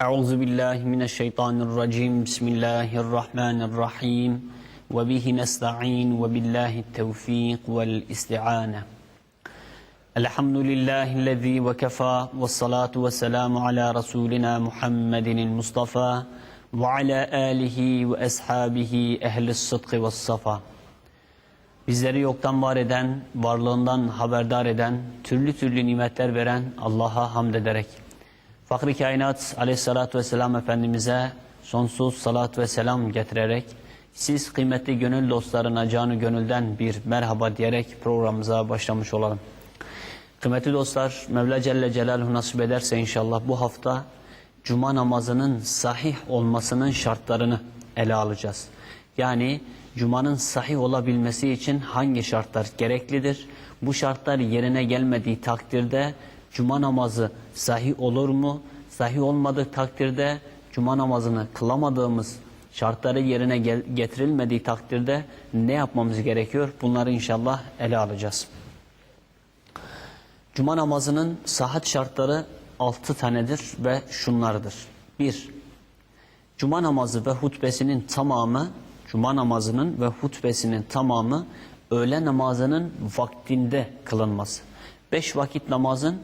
Euzu billahi mineşşeytanirracim. Bismillahirrahmanirrahim. Ve bihi nestaîn ve billahi tevfik vel istiâne. Elhamdülillahi'llezî ve kefâ ve salatu ve selamu ala resulina Muhammedinil Mustafa ve ala alihi ve ashabihi ehlis sıdkı ve safa. Bizleri yoktan var eden, varlığından haberdar eden, türlü türlü nimetler veren Allah'a hamd ederek Fakri Kainat aleyhissalatü vesselam Efendimiz'e sonsuz salat ve selam getirerek, siz kıymetli gönül dostlarına canı gönülden bir merhaba diyerek programımıza başlamış olalım. Kıymetli dostlar, Mevla Celle Celaluhu nasip ederse inşallah bu hafta Cuma namazının sahih olmasının şartlarını ele alacağız. Yani Cuma'nın sahih olabilmesi için hangi şartlar gereklidir? Bu şartlar yerine gelmediği takdirde Cuma namazı sahih olur mu? Sahih olmadığı takdirde Cuma namazını kılamadığımız şartları yerine getirilmediği takdirde ne yapmamız gerekiyor? Bunları inşallah ele alacağız. Cuma namazının sahat şartları altı tanedir ve şunlardır. Bir, Cuma namazı ve hutbesinin tamamı, Cuma namazının ve hutbesinin tamamı öğle namazının vaktinde kılınması. Beş vakit namazın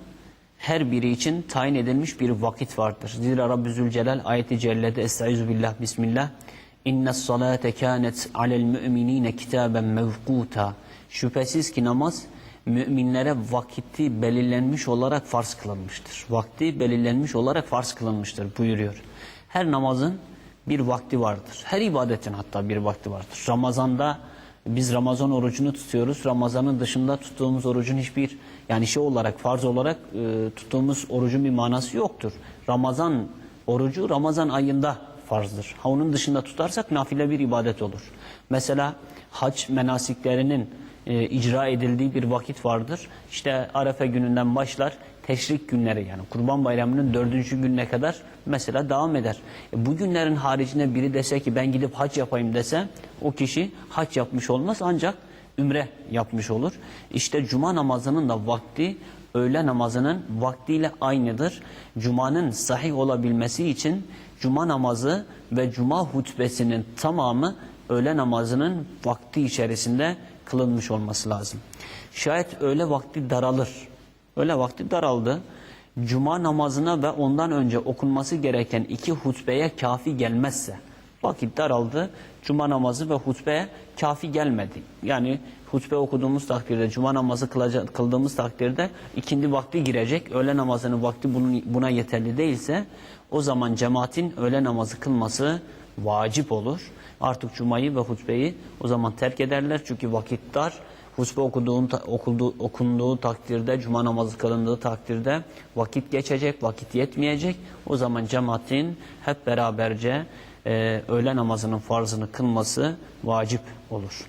her biri için tayin edilmiş bir vakit vardır. Zira Rabbi Zülcelal ayeti cellede Estaizu billah bismillah İnne salate kânet alel müminine kitaben mevkuta Şüphesiz ki namaz müminlere vakti belirlenmiş olarak farz kılınmıştır. Vakti belirlenmiş olarak farz kılınmıştır buyuruyor. Her namazın bir vakti vardır. Her ibadetin hatta bir vakti vardır. Ramazanda biz Ramazan orucunu tutuyoruz. Ramazanın dışında tuttuğumuz orucun hiçbir yani şey olarak farz olarak e, tuttuğumuz orucun bir manası yoktur. Ramazan orucu Ramazan ayında farzdır. Ha onun dışında tutarsak nafile bir ibadet olur. Mesela hac menasiklerinin e, icra edildiği bir vakit vardır. İşte Arefe gününden başlar teşrik günleri yani Kurban Bayramı'nın dördüncü gününe kadar mesela devam eder. E, bu günlerin haricinde biri dese ki ben gidip hac yapayım dese o kişi hac yapmış olmaz ancak ümre yapmış olur. İşte cuma namazının da vakti öğle namazının vaktiyle aynıdır. Cuma'nın sahih olabilmesi için cuma namazı ve cuma hutbesinin tamamı öğle namazının vakti içerisinde kılınmış olması lazım. Şayet öğle vakti daralır. Öğle vakti daraldı. Cuma namazına ve ondan önce okunması gereken iki hutbeye kafi gelmezse vakit daraldı. Cuma namazı ve hutbeye kafi gelmedi. Yani hutbe okuduğumuz takdirde, cuma namazı kılaca- kıldığımız takdirde ikindi vakti girecek. Öğle namazının vakti buna yeterli değilse o zaman cemaatin öğle namazı kılması vacip olur. Artık cumayı ve hutbeyi o zaman terk ederler. Çünkü vakit dar. Hutbe okuduğun, okulduğu, okunduğu takdirde, cuma namazı kılındığı takdirde vakit geçecek, vakit yetmeyecek. O zaman cemaatin hep beraberce e, öğle namazının farzını kılması vacip olur.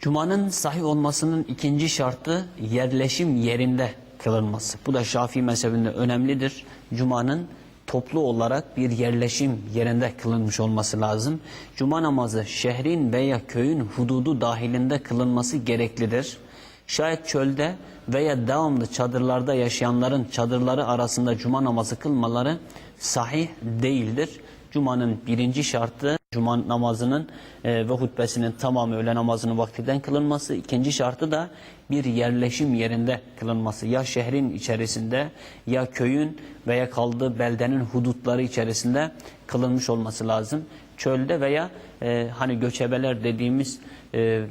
Cuma'nın sahih olmasının ikinci şartı yerleşim yerinde kılınması. Bu da Şafii mezhebinde önemlidir. Cuma'nın toplu olarak bir yerleşim yerinde kılınmış olması lazım. Cuma namazı şehrin veya köyün hududu dahilinde kılınması gereklidir. Şayet çölde veya devamlı çadırlarda yaşayanların çadırları arasında cuma namazı kılmaları sahih değildir. Cuma'nın birinci şartı Cuma namazının e, ve hutbesinin tamamı öğle namazının vaktinden kılınması. İkinci şartı da bir yerleşim yerinde kılınması. Ya şehrin içerisinde ya köyün veya kaldığı beldenin hudutları içerisinde kılınmış olması lazım. Çölde veya e, hani göçebeler dediğimiz e,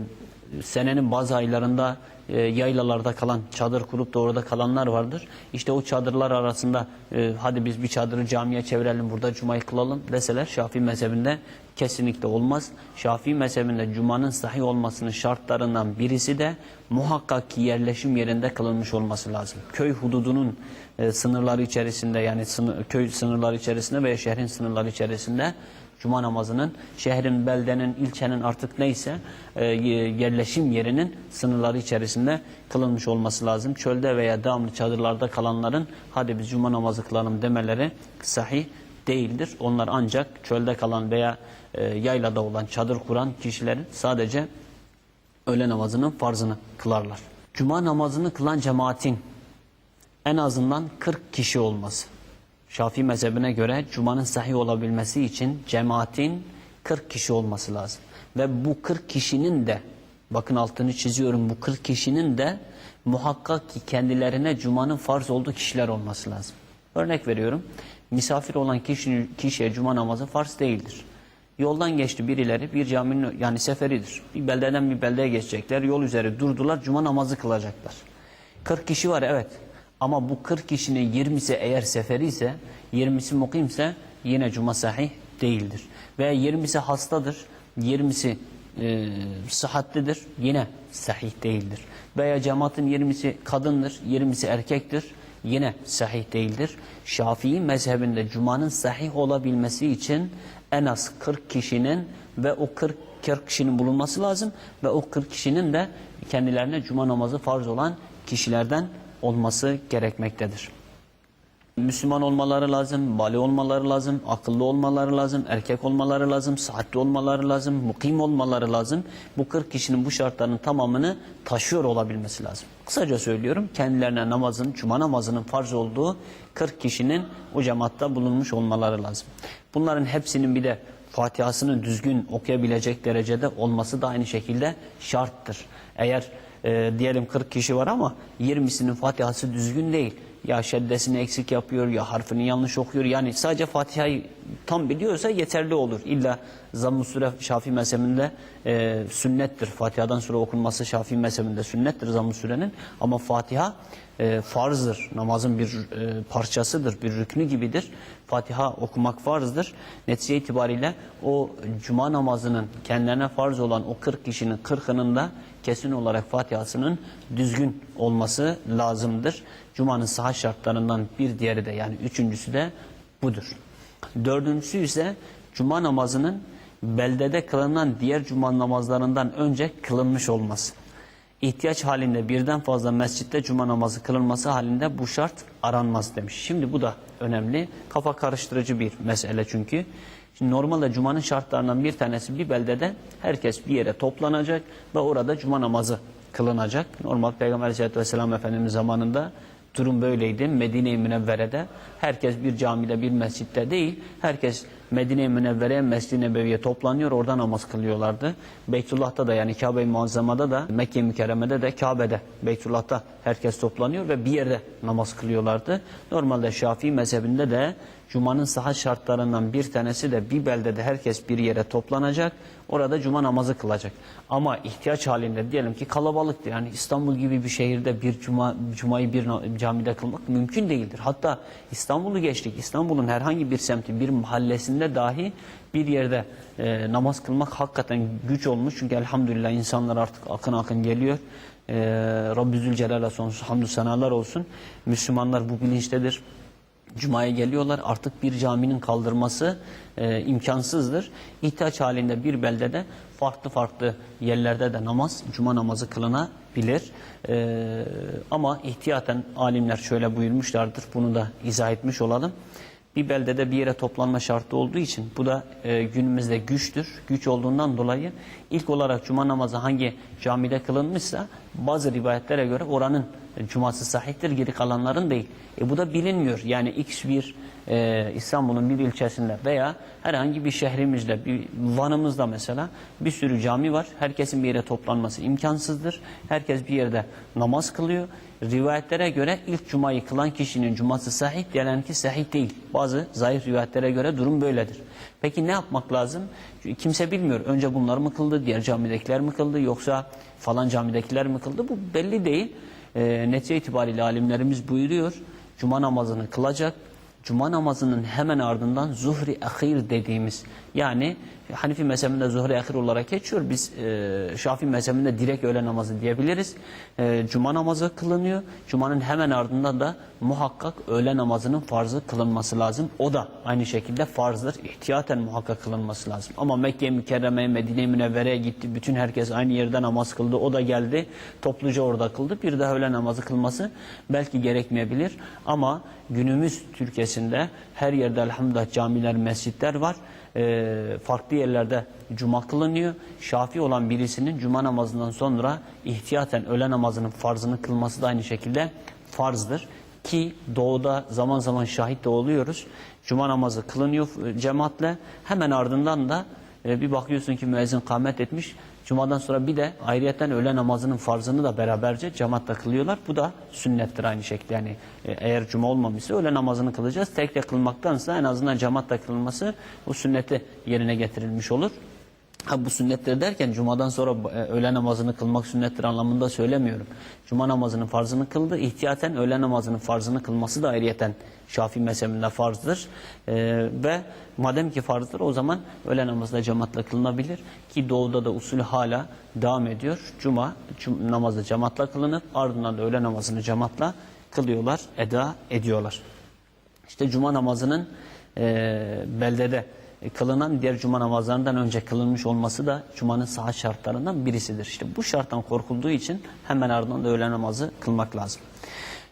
senenin bazı aylarında e, yaylalarda kalan, çadır kurup da orada kalanlar vardır. İşte o çadırlar arasında e, hadi biz bir çadırı camiye çevirelim burada cumayı kılalım deseler Şafii mezhebinde kesinlikle olmaz. Şafii mezhebinde cumanın sahih olmasının şartlarından birisi de muhakkak ki yerleşim yerinde kılınmış olması lazım. Köy hududunun e, sınırları içerisinde yani sınır, köy sınırları içerisinde veya şehrin sınırları içerisinde Cuma namazının şehrin, beldenin, ilçenin artık neyse e, yerleşim yerinin sınırları içerisinde kılınmış olması lazım. Çölde veya devamlı çadırlarda kalanların hadi biz cuma namazı kılalım demeleri sahih değildir. Onlar ancak çölde kalan veya e, yaylada olan çadır kuran kişilerin sadece öğle namazının farzını kılarlar. Cuma namazını kılan cemaatin en azından 40 kişi olması. Şafii mezhebine göre Cuma'nın sahih olabilmesi için cemaatin 40 kişi olması lazım. Ve bu 40 kişinin de bakın altını çiziyorum bu 40 kişinin de muhakkak ki kendilerine Cuma'nın farz olduğu kişiler olması lazım. Örnek veriyorum. Misafir olan kişinin, kişiye Cuma namazı farz değildir. Yoldan geçti birileri bir caminin yani seferidir. Bir beldeden bir beldeye geçecekler. Yol üzeri durdular. Cuma namazı kılacaklar. 40 kişi var evet. Ama bu 40 kişinin 20'si eğer seferi ise 20'si mukimse yine cuma sahih değildir. Veya 20'si hastadır. 20'si e, sıhhatlidir. Yine sahih değildir. Veya cemaatin 20'si kadındır. 20'si erkektir yine sahih değildir. Şafii mezhebinde Cuma'nın sahih olabilmesi için en az 40 kişinin ve o 40, 40 kişinin bulunması lazım ve o 40 kişinin de kendilerine Cuma namazı farz olan kişilerden olması gerekmektedir. Müslüman olmaları lazım, bali olmaları lazım, akıllı olmaları lazım, erkek olmaları lazım, sıhhatli olmaları lazım, mukim olmaları lazım. Bu 40 kişinin bu şartların tamamını taşıyor olabilmesi lazım. Kısaca söylüyorum, kendilerine namazın, cuma namazının farz olduğu 40 kişinin o cemaatta bulunmuş olmaları lazım. Bunların hepsinin bir de Fatihasını düzgün okuyabilecek derecede olması da aynı şekilde şarttır. Eğer e, diyelim 40 kişi var ama 20'sinin Fatihası düzgün değil ya şeddesini eksik yapıyor ya harfini yanlış okuyor. Yani sadece Fatiha'yı tam biliyorsa yeterli olur. İlla zamm-ı sure Şafii mezhebinde e, sünnettir. Fatiha'dan sonra okunması Şafii mezhebinde sünnettir zamm-ı surenin. Ama Fatiha e, farzdır. Namazın bir e, parçasıdır, bir rüknü gibidir. Fatiha okumak farzdır. Netice itibariyle o cuma namazının kendilerine farz olan o 40 kişinin 40'ının da kesin olarak Fatiha'sının düzgün olması lazımdır. Cuma'nın saha şartlarından bir diğeri de yani üçüncüsü de budur. Dördüncüsü ise Cuma namazının beldede kılınan diğer Cuma namazlarından önce kılınmış olması. İhtiyaç halinde birden fazla mescitte Cuma namazı kılınması halinde bu şart aranmaz demiş. Şimdi bu da önemli. Kafa karıştırıcı bir mesele çünkü. Şimdi normalde Cuma'nın şartlarından bir tanesi bir beldede herkes bir yere toplanacak ve orada Cuma namazı kılınacak. Normal Peygamber Aleyhisselatü Vesselam Efendimiz zamanında durum böyleydi. Medine-i Münevvere'de herkes bir camide bir mescitte değil, herkes Medine-i Münevvere'ye Mescid-i Nebevi'ye toplanıyor, orada namaz kılıyorlardı. Beytullah'ta da yani Kabe-i Muazzama'da da Mekke-i Mükerreme'de de Kabe'de, Beytullah'ta herkes toplanıyor ve bir yerde namaz kılıyorlardı. Normalde Şafii mezhebinde de Cuma'nın saha şartlarından bir tanesi de bir beldede herkes bir yere toplanacak. Orada cuma namazı kılacak. Ama ihtiyaç halinde diyelim ki kalabalıktır. Yani İstanbul gibi bir şehirde bir cuma cumayı bir camide kılmak mümkün değildir. Hatta İstanbul'u geçtik. İstanbul'un herhangi bir semti, bir mahallesinde dahi bir yerde e, namaz kılmak hakikaten güç olmuş. Çünkü elhamdülillah insanlar artık akın akın geliyor. E, Rabbi Zülcelal'e sonsuz hamdü senalar olsun. Müslümanlar bu bilinçtedir. Cuma'ya geliyorlar. Artık bir caminin kaldırması e, imkansızdır. İhtiyaç halinde bir beldede farklı farklı yerlerde de namaz, Cuma namazı kılınabilir. E, ama ihtiyaten alimler şöyle buyurmuşlardır. Bunu da izah etmiş olalım. Bir beldede bir yere toplanma şartı olduğu için bu da e, günümüzde güçtür. Güç olduğundan dolayı ilk olarak Cuma namazı hangi camide kılınmışsa bazı rivayetlere göre oranın cuması sahihtir, geri kalanların değil. E bu da bilinmiyor. Yani X bir e, İstanbul'un bir ilçesinde veya herhangi bir şehrimizde, bir Van'ımızda mesela bir sürü cami var. Herkesin bir yere toplanması imkansızdır. Herkes bir yerde namaz kılıyor. Rivayetlere göre ilk cumayı kılan kişinin cuması sahih, diğerlerinki sahih değil. Bazı zayıf rivayetlere göre durum böyledir. Peki ne yapmak lazım? Kimse bilmiyor. Önce bunlar mı kıldı, diğer camidekiler mi kıldı yoksa falan camidekiler mi kıldı? Bu belli değil. E, netice itibariyle alimlerimiz buyuruyor. Cuma namazını kılacak. Cuma namazının hemen ardından zuhri ahir dediğimiz yani Hanifi mezhebinde zuhri ahir olarak geçiyor. Biz e, Şafii mezhebinde direkt öğle namazı diyebiliriz. E, Cuma namazı kılınıyor. Cuma'nın hemen ardından da muhakkak öğle namazının farzı kılınması lazım. O da aynı şekilde farzdır. İhtiyaten muhakkak kılınması lazım. Ama Mekke Mükerreme'ye, Medine Münevvere'ye gitti. Bütün herkes aynı yerde namaz kıldı. O da geldi. Topluca orada kıldı. Bir daha öğle namazı kılması belki gerekmeyebilir. Ama günümüz Türkiye'sinde her yerde elhamdülillah camiler, mescitler var. Ee, farklı yerlerde cuma kılınıyor. Şafi olan birisinin cuma namazından sonra ihtiyaten öğle namazının farzını kılması da aynı şekilde farzdır. Ki doğuda zaman zaman şahit de oluyoruz. Cuma namazı kılınıyor cemaatle. Hemen ardından da e, bir bakıyorsun ki müezzin kâmet etmiş. Cumadan sonra bir de ayrıyeten öğle namazının farzını da beraberce cemaatle kılıyorlar. Bu da sünnettir aynı şekilde. Yani e, eğer cuma olmamışsa öğle namazını kılacağız. Tek tek kılmaktansa en azından cemaatle kılınması o sünneti yerine getirilmiş olur. Ha bu sünnettir derken cumadan sonra e, öğle namazını kılmak sünnettir anlamında söylemiyorum. Cuma namazının farzını kıldı. İhtiyaten öğle namazının farzını kılması da ayrıyeten Şafii mezhebinde farzdır. E, ve madem ki farzdır o zaman öğle namazı da cemaatle kılınabilir. Ki doğuda da usulü hala devam ediyor. Cuma cum- namazı cemaatle kılınıp ardından da öğle namazını cemaatle kılıyorlar, eda ediyorlar. İşte cuma namazının e, beldede kılınan diğer cuma namazlarından önce kılınmış olması da cumanın saha şartlarından birisidir. İşte bu şarttan korkulduğu için hemen ardından da öğle namazı kılmak lazım.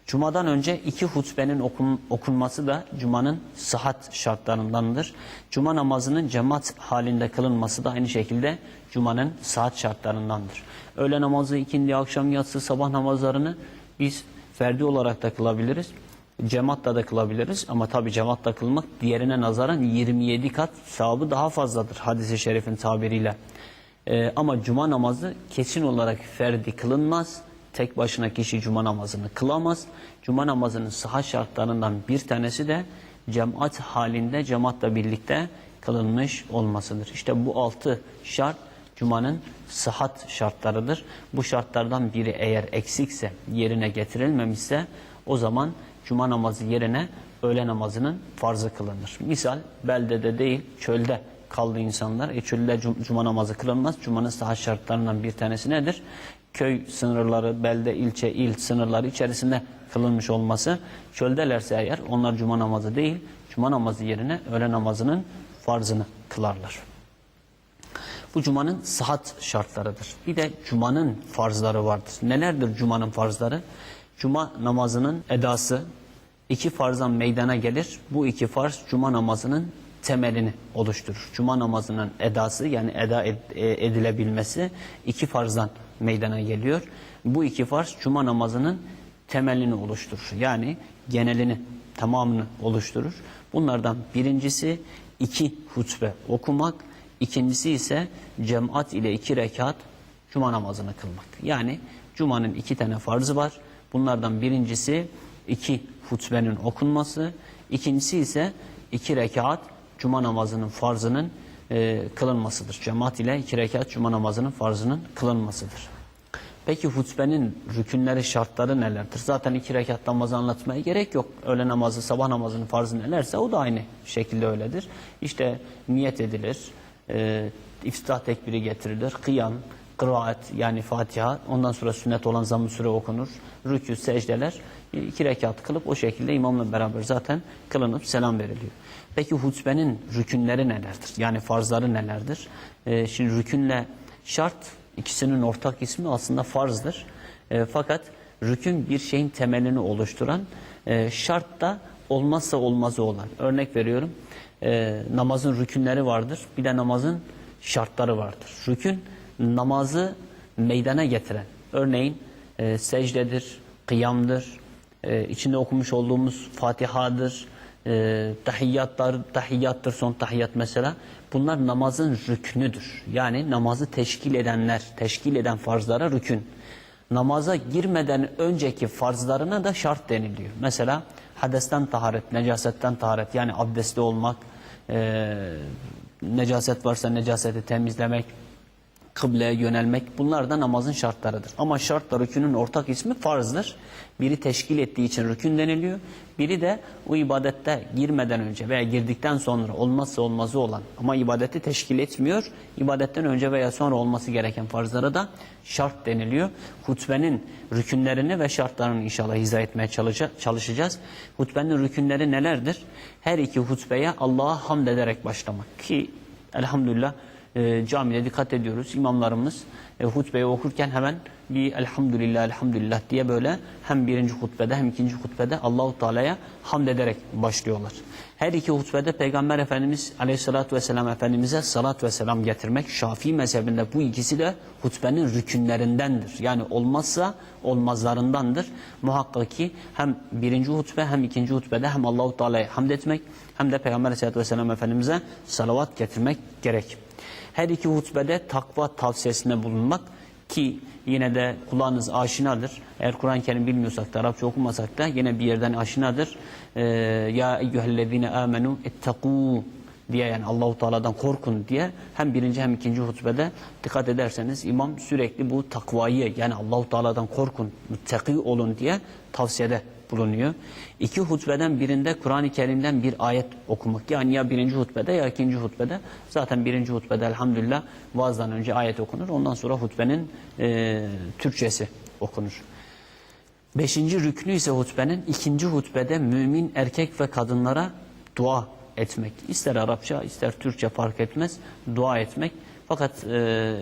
Cumadan önce iki hutbenin okun, okunması da Cuma'nın sıhhat şartlarındandır. Cuma namazının cemaat halinde kılınması da aynı şekilde Cuma'nın sıhhat şartlarındandır. Öğle namazı, ikindi, akşam yatsı, sabah namazlarını biz ferdi olarak da kılabiliriz. Cemaatla da kılabiliriz ama tabi cemaatla kılmak diğerine nazaran 27 kat sahabı daha fazladır hadisi şerifin tabiriyle. Ee, ama cuma namazı kesin olarak ferdi kılınmaz. Tek başına kişi cuma namazını kılamaz. Cuma namazının sıhhat şartlarından bir tanesi de cemaat halinde cemaatla birlikte kılınmış olmasıdır. İşte bu altı şart Cuma'nın sıhhat şartlarıdır. Bu şartlardan biri eğer eksikse, yerine getirilmemişse o zaman Cuma namazı yerine öğle namazının farzı kılınır. Misal beldede değil çölde kaldı insanlar. E çölde cum- cuma namazı kılınmaz. Cuma'nın sıhhat şartlarından bir tanesi nedir? Köy sınırları, belde, ilçe, il sınırları içerisinde kılınmış olması. Çöldelerse eğer onlar cuma namazı değil, cuma namazı yerine öğle namazının farzını kılarlar. Bu cumanın sıhhat şartlarıdır. Bir de cumanın farzları vardır. Nelerdir cumanın farzları? Cuma namazının edası iki farzdan meydana gelir. Bu iki farz cuma namazının temelini oluşturur. Cuma namazının edası yani eda ed- e, edilebilmesi iki farzdan meydana geliyor. Bu iki farz cuma namazının temelini oluşturur. Yani genelini, tamamını oluşturur. Bunlardan birincisi iki hutbe okumak, ikincisi ise cemaat ile iki rekat cuma namazını kılmak. Yani cumanın iki tane farzı var. Bunlardan birincisi iki hutbenin okunması, ikincisi ise iki rekat cuma namazının farzının e, kılınmasıdır. Cemaat ile iki rekat cuma namazının farzının kılınmasıdır. Peki hutbenin rükünleri, şartları nelerdir? Zaten iki rekat namazı anlatmaya gerek yok. Öğle namazı, sabah namazının farzı nelerse o da aynı şekilde öyledir. İşte niyet edilir, e, iftitah tekbiri getirilir, kıyam, kıraat yani Fatiha, ondan sonra sünnet olan zamm-ı süre okunur, rükû, secdeler, e, iki rekat kılıp o şekilde imamla beraber zaten kılınıp selam veriliyor. Peki hutbenin rükünleri nelerdir? Yani farzları nelerdir? E, şimdi rükünle şart İkisinin ortak ismi aslında farzdır. E, fakat rükün bir şeyin temelini oluşturan e, şart da olmazsa olmazı olan. Örnek veriyorum e, namazın rükünleri vardır bir de namazın şartları vardır. Rükün namazı meydana getiren örneğin e, secdedir, kıyamdır, e, içinde okumuş olduğumuz Fatiha'dır, e, tahiyyatlar, tahiyyattır son tahiyyat mesela. Bunlar namazın rüknüdür. Yani namazı teşkil edenler, teşkil eden farzlara rükün. Namaza girmeden önceki farzlarına da şart deniliyor. Mesela hadesten taharet, necasetten taharet yani abdestli olmak, e, necaset varsa necaseti temizlemek, kıbleye yönelmek bunlar da namazın şartlarıdır. Ama şartla rükünün ortak ismi farzdır. Biri teşkil ettiği için rükün deniliyor. Biri de o ibadette girmeden önce veya girdikten sonra olmazsa olmazı olan ama ibadeti teşkil etmiyor. ibadetten önce veya sonra olması gereken farzlara da şart deniliyor. Hutbenin rükünlerini ve şartlarını inşallah izah etmeye çalışa- çalışacağız. Hutbenin rükünleri nelerdir? Her iki hutbeye Allah'a hamd ederek başlamak ki elhamdülillah e, camide dikkat ediyoruz. İmamlarımız e, hutbeyi okurken hemen bir elhamdülillah elhamdülillah diye böyle hem birinci hutbede hem ikinci hutbede Allahu Teala'ya hamd ederek başlıyorlar. Her iki hutbede Peygamber Efendimiz Aleyhisselatü Vesselam Efendimiz'e salat ve selam getirmek Şafii mezhebinde bu ikisi de hutbenin rükünlerindendir. Yani olmazsa olmazlarındandır. Muhakkak ki hem birinci hutbe hem ikinci hutbede hem Allahu Teala'ya hamd etmek hem de Peygamber Aleyhisselatü Vesselam Efendimiz'e salavat getirmek gerek. Her iki hutbede takva tavsiyesinde bulunmak ki yine de kulağınız aşinadır. Eğer Kur'an-ı Kerim bilmiyorsak da Arapça okumasak da yine bir yerden aşinadır. Ee, ya eyyühellezine amenu ettekû diye yani Allahu Teala'dan korkun diye hem birinci hem ikinci hutbede dikkat ederseniz imam sürekli bu takvayı yani Allahu Teala'dan korkun, müttaki olun diye tavsiyede bulunuyor. İki hutbeden birinde Kur'an-ı Kerim'den bir ayet okumak. Yani ya birinci hutbede ya ikinci hutbede. Zaten birinci hutbede elhamdülillah vaazdan önce ayet okunur. Ondan sonra hutbenin e, Türkçesi okunur. Beşinci rüknü ise hutbenin ikinci hutbede mümin erkek ve kadınlara dua etmek. İster Arapça ister Türkçe fark etmez dua etmek. Fakat e,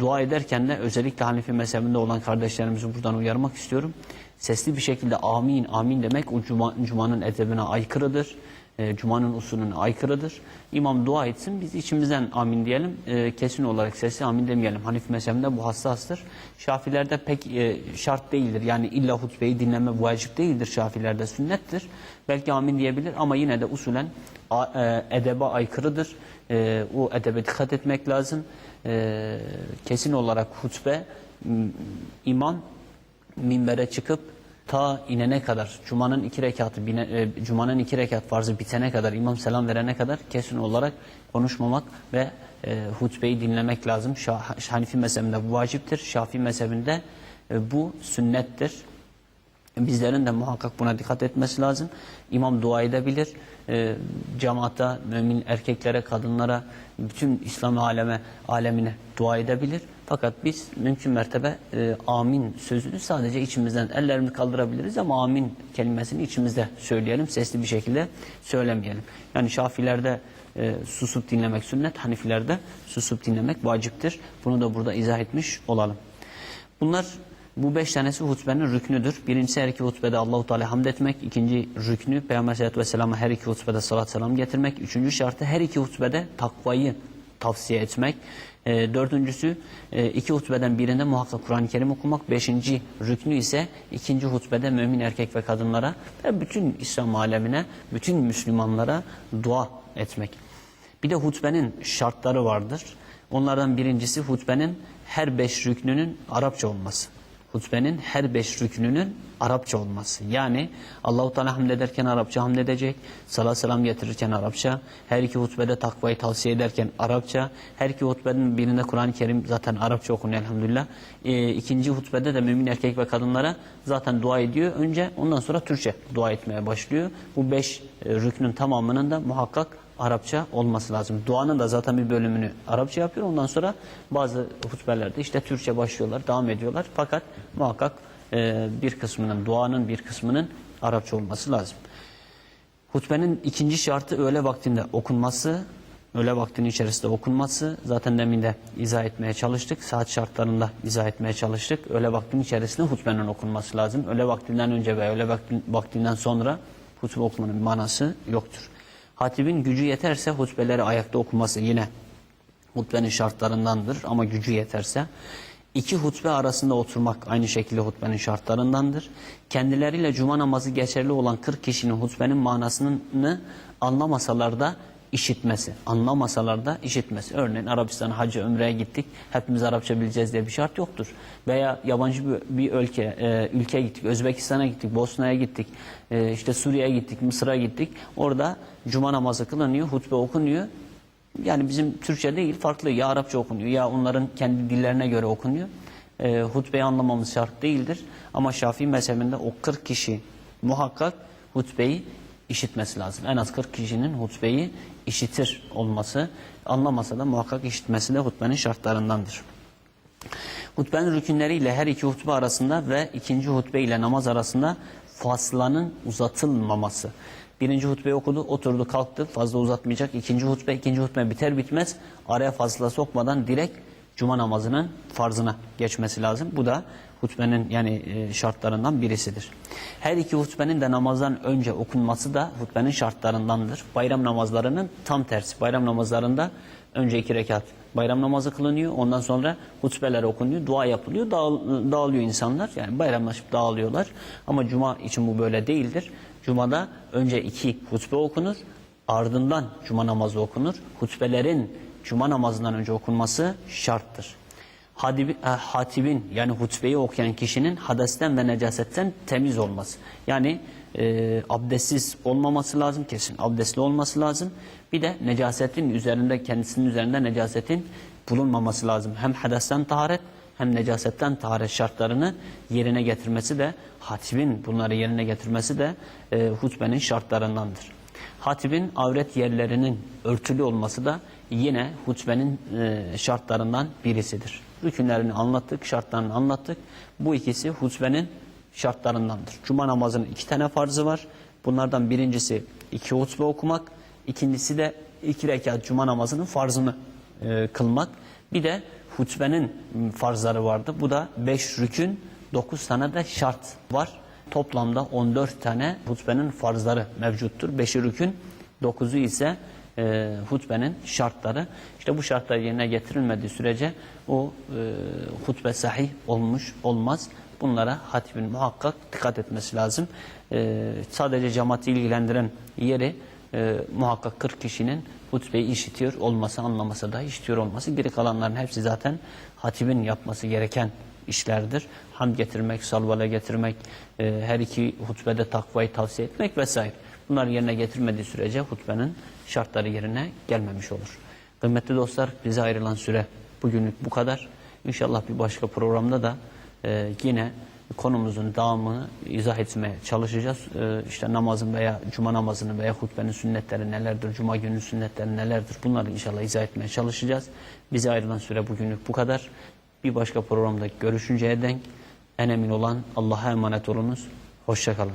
dua ederken de özellikle Hanefi mezhebinde olan kardeşlerimizi buradan uyarmak istiyorum. Sesli bir şekilde amin amin demek o cuma, cumanın edebine aykırıdır. E, cumanın usulüne aykırıdır. İmam dua etsin biz içimizden amin diyelim. E, kesin olarak sesli amin demeyelim. Hanefi mezhebinde bu hassastır. Şafilerde pek e, şart değildir. Yani illa hutbeyi dinleme vacip değildir. Şafilerde sünnettir. Belki amin diyebilir ama yine de usulen a, e, edebe aykırıdır. E, o edebe dikkat etmek lazım. E, kesin olarak hutbe imam minbere çıkıp ta inene kadar Cuma'nın iki rekatı bine, e, Cuma'nın iki rekat farzı bitene kadar imam selam verene kadar kesin olarak konuşmamak ve e, hutbeyi dinlemek lazım. Şah, Hanifi mezhebinde bu vaciptir. Şafii mezhebinde e, bu sünnettir. Bizlerin de muhakkak buna dikkat etmesi lazım. İmam dua edebilir. E, cemaata, mümin erkeklere, kadınlara, bütün İslam aleme, alemine dua edebilir. Fakat biz mümkün mertebe e, amin sözünü sadece içimizden ellerimizi kaldırabiliriz ama amin kelimesini içimizde söyleyelim. Sesli bir şekilde söylemeyelim. Yani Şafilerde e, susup dinlemek sünnet, Hanifilerde susup dinlemek vaciptir. Bunu da burada izah etmiş olalım. Bunlar bu beş tanesi hutbenin rüknüdür. Birincisi her iki hutbede Allahu Teala hamd etmek. İkinci rüknü Peygamber Aleyhisselatü Vesselam'a her iki hutbede salat selam getirmek. Üçüncü şartı her iki hutbede takvayı tavsiye etmek. E, dördüncüsü e, iki hutbeden birinde muhakkak Kur'an-ı Kerim okumak. Beşinci rüknü ise ikinci hutbede mümin erkek ve kadınlara ve bütün İslam alemine, bütün Müslümanlara dua etmek. Bir de hutbenin şartları vardır. Onlardan birincisi hutbenin her beş rüknünün Arapça olması. Hutbenin her beş rüknünün Arapça olması. Yani Allahu Teala hamd ederken Arapça hamd edecek, salat selam getirirken Arapça, her iki hutbede takvayı tavsiye ederken Arapça, her iki hutbenin birinde Kur'an-ı Kerim zaten Arapça okunuyor elhamdülillah. E, ikinci hutbede de mümin erkek ve kadınlara zaten dua ediyor. Önce ondan sonra Türkçe dua etmeye başlıyor. Bu beş e, rüknün tamamının da muhakkak Arapça olması lazım. Duanın da zaten bir bölümünü Arapça yapıyor. Ondan sonra bazı hutbelerde işte Türkçe başlıyorlar, devam ediyorlar. Fakat muhakkak e, bir kısmının, duanın bir kısmının Arapça olması lazım. Hutbenin ikinci şartı öğle vaktinde okunması, öğle vaktinin içerisinde okunması. Zaten demin de izah etmeye çalıştık. Saat şartlarında izah etmeye çalıştık. Öğle vaktinin içerisinde hutbenin okunması lazım. Öğle vaktinden önce ve öğle vaktinden sonra hutbe okumanın manası yoktur. Hatibin gücü yeterse hutbeleri ayakta okuması yine hutbenin şartlarındandır ama gücü yeterse. iki hutbe arasında oturmak aynı şekilde hutbenin şartlarındandır. Kendileriyle cuma namazı geçerli olan 40 kişinin hutbenin manasını anlamasalar da işitmesi, anlamasalar da işitmesi. Örneğin Arabistan'a hacı ömreye gittik, hepimiz Arapça bileceğiz diye bir şart yoktur. Veya yabancı bir, bir ülke, e, ülke gittik, Özbekistan'a gittik, Bosna'ya gittik, e, işte Suriye'ye gittik, Mısır'a gittik. Orada cuma namazı kılınıyor, hutbe okunuyor. Yani bizim Türkçe değil, farklı ya Arapça okunuyor ya onların kendi dillerine göre okunuyor. E, hutbeyi anlamamız şart değildir. Ama Şafii mezhebinde o 40 kişi muhakkak hutbeyi işitmesi lazım. En az 40 kişinin hutbeyi işitir olması, anlamasa da muhakkak işitmesi de hutbenin şartlarındandır. Hutbenin rükünleriyle her iki hutbe arasında ve ikinci hutbe ile namaz arasında faslanın uzatılmaması. Birinci hutbeyi okudu, oturdu, kalktı, fazla uzatmayacak. İkinci hutbe, ikinci hutbe biter bitmez araya fazla sokmadan direkt cuma namazının farzına geçmesi lazım. Bu da hutbenin yani e, şartlarından birisidir. Her iki hutbenin de namazdan önce okunması da hutbenin şartlarındandır. Bayram namazlarının tam tersi. Bayram namazlarında önce iki rekat bayram namazı kılınıyor. Ondan sonra hutbeler okunuyor, dua yapılıyor, dağıl- dağılıyor insanlar. Yani bayramlaşıp dağılıyorlar. Ama cuma için bu böyle değildir. Cumada önce iki hutbe okunur, ardından cuma namazı okunur. Hutbelerin cuma namazından önce okunması şarttır. Hadibi- e, hatibin yani hutbeyi okuyan kişinin hadesten ve necasetten temiz olması. Yani e, abdestsiz olmaması lazım kesin. Abdestli olması lazım. Bir de necasetin üzerinde kendisinin üzerinde necasetin bulunmaması lazım. Hem hadesten taharet hem necasetten taharet şartlarını yerine getirmesi de hatibin bunları yerine getirmesi de e, hutbenin şartlarındandır. Hatibin avret yerlerinin örtülü olması da yine hutbenin e, şartlarından birisidir. Rükünlerini anlattık, şartlarını anlattık. Bu ikisi hutbenin şartlarındandır. Cuma namazının iki tane farzı var. Bunlardan birincisi iki hutbe okumak, ikincisi de iki rekat cuma namazının farzını e, kılmak. Bir de hutbenin farzları vardı. Bu da beş rükün, dokuz tane de şart var. Toplamda 14 tane hutbenin farzları mevcuttur. Beşi rükün, dokuzu ise e, hutbenin şartları. İşte bu şartlar yerine getirilmediği sürece o e, hutbe sahih olmuş olmaz. Bunlara hatibin muhakkak dikkat etmesi lazım. E, sadece cemaati ilgilendiren yeri e, muhakkak 40 kişinin hutbeyi işitiyor olması, anlaması da işitiyor olması. Geri kalanların hepsi zaten hatibin yapması gereken işlerdir. Ham getirmek, salvala getirmek, e, her iki hutbede takvayı tavsiye etmek vesaire. Bunlar yerine getirmediği sürece hutbenin şartları yerine gelmemiş olur. Kıymetli dostlar bize ayrılan süre bugünlük bu kadar. İnşallah bir başka programda da e, yine konumuzun devamını izah etmeye çalışacağız. E, işte namazın veya cuma namazının veya hutbenin sünnetleri nelerdir, cuma günü sünnetleri nelerdir bunları inşallah izah etmeye çalışacağız. Bize ayrılan süre bugünlük bu kadar. Bir başka programda görüşünceye denk en emin olan Allah'a emanet olunuz. Hoşçakalın.